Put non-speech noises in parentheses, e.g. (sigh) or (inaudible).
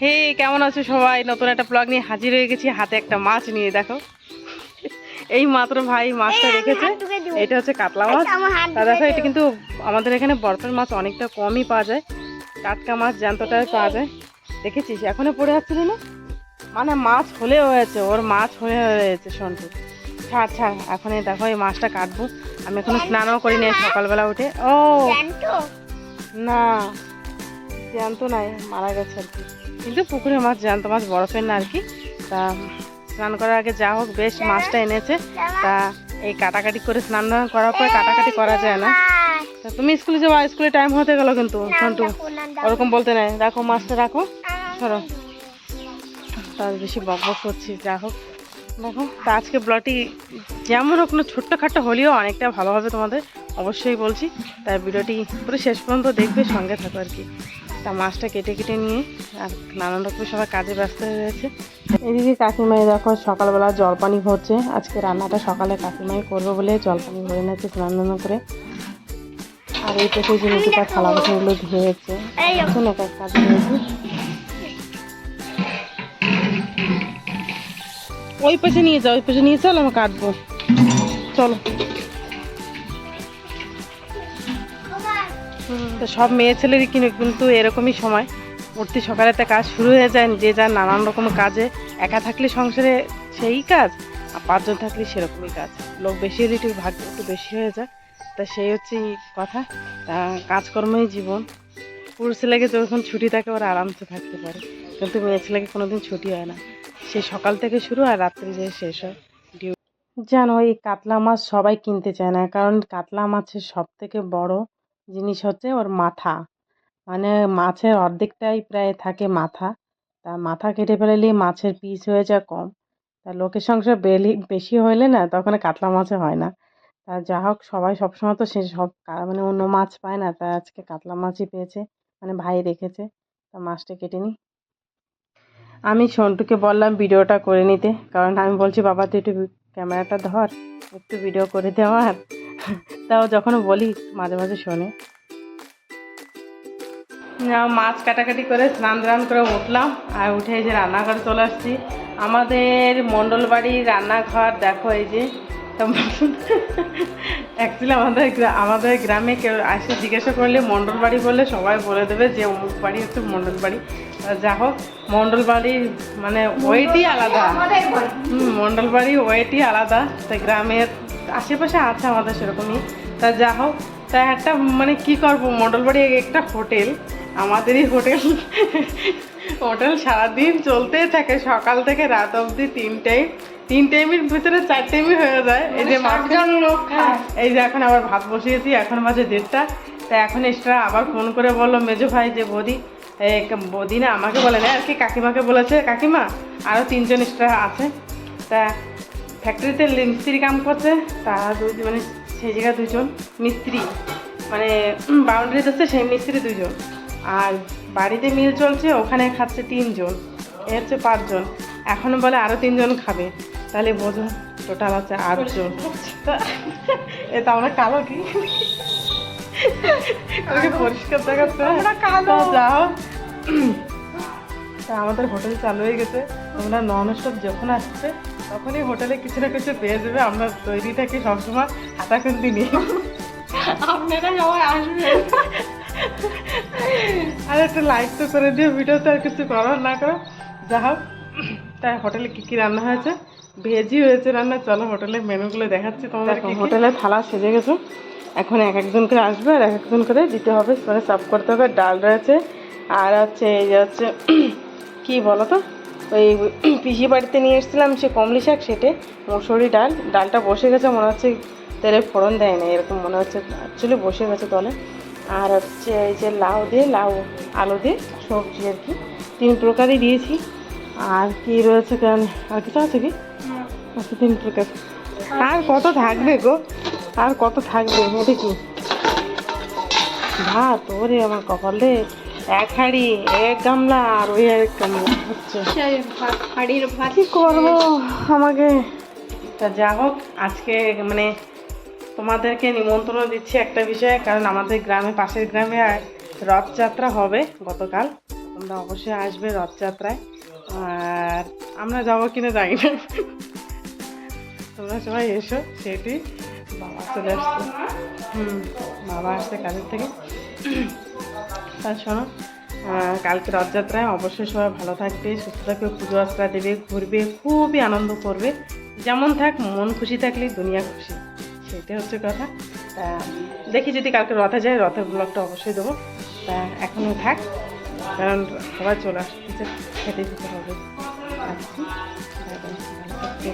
হে কেমন আছো সবাই? নতুন একটা ব্লগ নিয়ে হাজির হয়ে গেছি। হাতে একটা মাছ নিয়ে দেখো। এই মাত্র ভাই মাছটা রেখেছে। এটা হচ্ছে কাতলা মাছ। তা দেখো এটা কিন্তু আমাদের এখানে বরফের মাছ অনেকটা কমই পাওয়া যায়। টাটকা মাছ জ্যান্তটাই পাওয়া যায়। দেখেছিস? এখনও পড়ে যাচ্ছিল না মানে মাছ হলে হয়েছে ওর মাছ হয়ে হয়েছে সন্টু ছাড় ছাড় এখন দেখো এই মাছটা কাটবো। আমি এখনও স্নানও করি নাই সকালবেলা উঠে। ও! না জ্যান্ত নাই মারা গেছে আর কি। কিন্তু পুকুরে মাছ জ্যান্ত মাছ বরফের না আর কি। তা স্নান করার আগে যা হোক বেশ মাছটা এনেছে। তা এই কাটাকাটি করে স্নান করার পরে কাটাকাটি করা যায় না। তা তুমি স্কুলে যাব স্কুলে টাইম হতে গেল কিন্তু সন্টু ওরকম বলতে নাই। রাখো মাছটা, রাখো। সরো। তার বেশি বক বক করছি, যা হোক। দেখো, তা আজকে ব্লগটি যেমন হোক না, ছোট্টখাটো হলেও অনেকটা ভালো হবে তোমাদের। অবশ্যই বলছি। তাই ভিডিওটি পুরো শেষ পর্যন্ত দেখবে, সঙ্গে থাকো আর কি। তা মাছটা কেটে কেটে নিয়ে আর নানান রকম সবাই কাজে ব্যস্ত হয়ে গেছে এদিকে কাকিমাই দেখো সকালবেলা জলপানি ভরছে। আজকে রান্নাটা সকালে কাকিমাই করবে বলে জলপানি ভরে নিয়েছে স্নান করে। আর এই পেটে যে নিচে থালা বাসনগুলো ধুয়েছে। এখন এক এক কাজে রয়েছে ওই পাশে নিয়ে যাও ওই পাশে নিয়ে চল আমি কাটবো। চলো। তো সব মেয়ে ছেলেরই কিনে, কিন্তু এরকমই সময়। উঠতে সকালেতে কাজ শুরু হয়ে যায়, যে যার নানান রকম কাজে। একা থাকলে সংসারে সেই কাজ, আর পাঁচজন থাকলে সেরকমই কাজ। লোক বেশি হলে একটু ভাগ্য একটু বেশি হয়ে যায়। তা সেই হচ্ছে কথা। তা কাজকর্মই জীবন। পুরুষ ছেলেকে যখন ছুটি থাকে, ওরা আরামসে থাকতে পারে। কিন্তু মেয়ে ছেলেকে কোনোদিন ছুটি হয় না। সেই সকাল থেকে শুরু আর রাত্রি যে শেষ হয়। জানো, এই কাতলা মাছ সবাই কিনতে চায় না। কারণ কাতলা মাছের সব থেকে বড় জিনিস হচ্ছে ওর মাথা। মানে মাছের অর্ধেকটাই প্রায় থাকে মাথা। তা মাথা কেটে ফেলালেই মাছের পিস হয়ে যায় কম। তা লোকের সংসার বেলি, বেশি হইলে না তখন কাতলা মাছে হয় না। তা যা হোক, সবাই সবসময় তো সে সব মানে অন্য মাছ পায় না। তা আজকে কাতলা মাছই পেয়েছে মানে ভাই রেখেছে। তা মাছটা কেটে নিই। আমি সন্টুকে বললাম ভিডিওটা করে নিতে, কারণ আমি বলছি, বাবা, তুই একটু ক্যামেরাটা ধর, একটু ভিডিও করে দে আমার। তাও যখন বলি, মাঝে মাঝে শোনে। মাছ কাটাকাটি করে স্নান টান করে উঠলাম আর উঠে এই যে রান্নাঘরে চলে আসছি। আমাদের মণ্ডল বাড়ির রান্নাঘর, দেখো এই যে অ্যাকচুয়ালি আমাদের আমাদের গ্রামে কেউ আসে, জিজ্ঞাসা করলে মণ্ডল বাড়ি বললে সবাই বলে দেবে যে অমুক বাড়ি হচ্ছে মণ্ডল বাড়ি তা যা হোক মণ্ডল বাড়ির মানে ওয়েটই আলাদা। হুম মণ্ডল বাড়ি ওয়েটই আলাদা। তা গ্রামের আশেপাশে আছে আমাদের সেরকমই। তা যা হোক তা একটা মানে কি করব মণ্ডল বাড়ি একটা হোটেল আমাদেরই হোটেল। হোটেল সারাদিন চলতেই থাকে সকাল থেকে রাত অবধি তিন টাইম তিন টাইমের ভিতরে চার টাইমই হয়ে যায়। এই যে মাঝখানে হ্যাঁ, এই যে এখন আবার ভাত বসিয়েছি এখন মাঝে দেড়টা। তা এখন এক্সট্রা আবার ফোন করে বলল মেজো ভাই যে বৌদি এই ক- না আমাকে বলে না আর কি কাকিমাকে বলেছে কাকিমা আরও তিনজন এক্সট্রা আছে। তা ফ্যাক্টরিতে মিস্ত্রি কাম করছে তারা দুই মানে সেই জায়গায় দুজন মিস্ত্রি। মানে বাউন্ডারি দিচ্ছে সেই মিস্ত্রি দুজন আর বাড়িতে মিল চলছে ওখানে খাচ্ছে তিনজন এ হচ্ছে পাঁচজন। এখন বলে আরও তিনজন খাবে। তাহলে বোঝো টোটাল আছে আটজন। তা- এ তো আমরা কালো কি? ওকে পরিষ্কার দেখাচ্ছে। তা যাও। তা আমাদের হোটেল চালু হয়ে গেছে। তোমরা নন স্টপ যখন আসছে তখনই হোটেলে কিছু না কিছু পেয়ে যাবে। আমরা তৈরি থাকি সবসময় হাতাখুন্তি নিয়ে। আপনারা সবাই আসবেন। আর একটা লাইক তো করে দিও। ভিডিওতে আর কিছু করো না করো। যা হোক তাই হোটেলে কী কী রান্না হয়েছে? ভেজই হয়েছে রান্না। চলো হোটেলের মেনুগুলো দেখাচ্ছি তোমাদের হোটেলে থালা সেজে গেছে। এখন এক একজন করে আসবে আর এক একজন করে দিতে হবে। মানে সার্ভ করতে হবে। ডাল রয়েছে। আর হচ্ছে এই যে হচ্ছে কী বলো তো ওই (clears throat) পিসি বাড়িতে নিয়ে এসেছিলাম সে কমলি শাক সেটে মুসুরি ডাল। ডালটা বসে গেছে মনে হচ্ছে তেলে ফোড়ন দেয় না এরকম মনে হচ্ছে। অ্যাকচুয়ালি বসে গেছে তলে। আর হচ্ছে এই যে লাউ দিয়ে লাউ আলু দিয়ে সবজি আর কি। তিন প্রকারই দিয়েছি। আর কি রয়েছে কেন? আর কিছু আছে কি? আচ্ছা তিন প্রকার। আর কত থাকবে গো? আর কত থাকবে ওটা কি? ভাত ওরে আমার কপালে এক হাঁড়ি এক গামলা আর ওই এক গামলা হচ্ছে কি করব আমাকে? তা যা হোক আজকে মানে তোমাদেরকে নিমন্ত্রণ দিচ্ছি একটা বিষয়ে কারণ আমাদের গ্রামে পাশের গ্রামে আর রথযাত্রা হবে গতকাল। তোমরা অবশ্যই আসবে রথযাত্রায়। আর আমরা যাব কিনা জানি না। তোমরা সবাই এসো সেটি বাবা চলে আসছে। হুম বাবা আসছে কাজের থেকে। তা শোনো কালকে রথযাত্রায় অবশ্যই সবাই ভালো থাকবে, সুস্থ থাকবে, পুজো আশ্রা দেবে, ঘুরবে, খুবই আনন্দ করবে। যেমন থাক, মন খুশি থাকলে দুনিয়া খুশি। সেটাই হচ্ছে কথা। তা দেখি যদি কালকে রথে যায় রথের ব্লগটা অবশ্যই দেবো। তা এখনও থাক, কারণ সবাই চলে আসতেছে খেতে দিতে হবে। থাকবে।